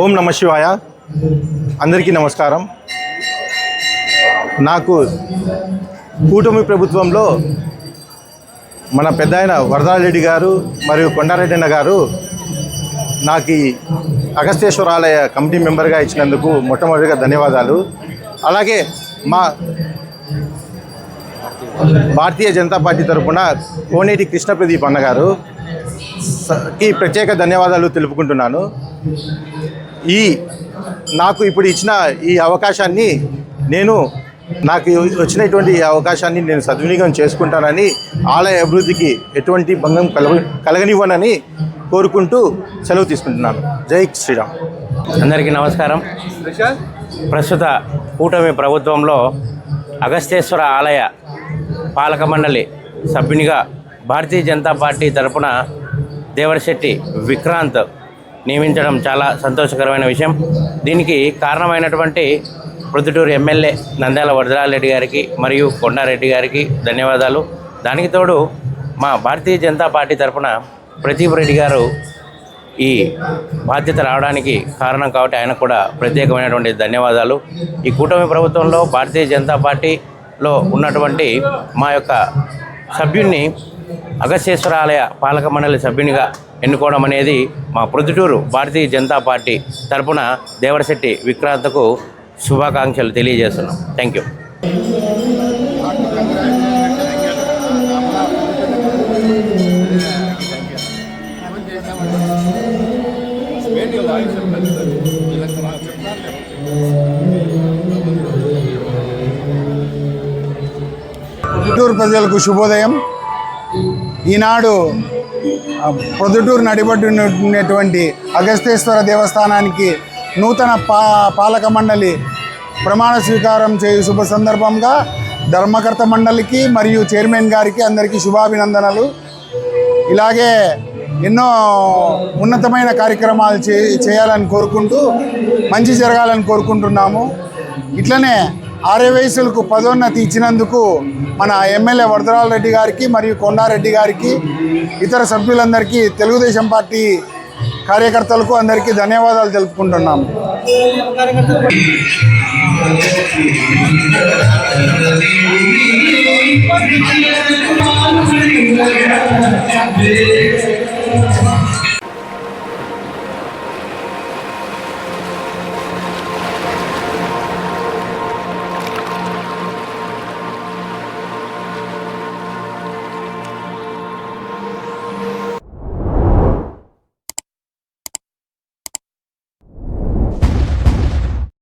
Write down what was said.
ఓం నమ శివాయ. అందరికీ నమస్కారం. నాకు కూటమి ప్రభుత్వంలో మన పెద్ద ఆయన వరదారెడ్డి గారు మరియు కొండారెడ్డి అన్న గారు నాకు ఈ అగస్తేశ్వరాలయ కమిటీ మెంబర్గా ఇచ్చినందుకు మొట్టమొదటిగా ధన్యవాదాలు. అలాగే మా భారతీయ జనతా పార్టీ తరఫున కోనేటి కృష్ణ ప్రదీప్ అన్న గారు స- కి ప్రత్యేక ధన్యవాదాలు తెలుపుకుంటున్నాను. ఈ నాకు ఇప్పుడు ఇచ్చిన ఈ అవకాశాన్ని నేను నాకు వచ్చినటువంటి ఈ అవకాశాన్ని నేను సద్వినియోగం చేసుకుంటానని ఆలయ అభివృద్ధికి ఎటువంటి భంగం కలగ కలగనివ్వనని కోరుకుంటూ సెలవు తీసుకుంటున్నాను. జై శ్రీరామ్. అందరికీ నమస్కారం. ప్రస్తుత కూటమి ప్రభుత్వంలో అగస్తేశ్వర ఆలయ పాలక మండలి సభ్యునిగా భారతీయ జనతా పార్టీ తరపున దేవరశెట్టి విక్రాంత్ నియమించడం చాలా సంతోషకరమైన విషయం. దీనికి కారణమైనటువంటి ప్రొద్దుటూరు ఎమ్మెల్యే నంద్యాల వరదరారెడ్డి గారికి మరియు కొండారెడ్డి గారికి ధన్యవాదాలు. దానికి తోడు మా భారతీయ జనతా పార్టీ తరపున ప్రదీప్ రెడ్డి గారు ఈ బాధ్యత రావడానికి కారణం కాబట్టి ఆయనకు కూడా ప్రత్యేకమైనటువంటి ధన్యవాదాలు. ఈ కూటమి ప్రభుత్వంలో భారతీయ జనతా పార్టీలో ఉన్నటువంటి మా యొక్క సభ్యుణ్ణి అగస్యేశ్వరాలయ పాలక మండలి సభ్యునిగా ఎన్నుకోవడం అనేది మా ప్రొద్దుటూరు భారతీయ జనతా పార్టీ తరపున దేవరశెట్టి విక్రాంత్కు శుభాకాంక్షలు తెలియజేస్తున్నాం. థ్యాంక్ యూ పొద్దుటూరు ప్రజలకు శుభోదయం. ఈనాడు పొద్దుటూరు ప్రొద్దుటూరు అగస్తేశ్వర దేవస్థానానికి నూతన పా పాలక మండలి ప్రమాణ స్వీకారం చేయు శుభ సందర్భంగా ధర్మకర్త మండలికి మరియు చైర్మన్ గారికి అందరికీ శుభాభినందనలు. ఇలాగే ఎన్నో ఉన్నతమైన కార్యక్రమాలు చే చేయాలని కోరుకుంటూ మంచి జరగాలని కోరుకుంటున్నాము. ఇట్లనే ఆరే వయసులకు పదోన్నతి ఇచ్చినందుకు మన ఎమ్మెల్యే వరదరాల రెడ్డి గారికి మరియు కొండారెడ్డి గారికి ఇతర సభ్యులందరికీ తెలుగుదేశం పార్టీ కార్యకర్తలకు అందరికీ ధన్యవాదాలు తెలుపుకుంటున్నాము.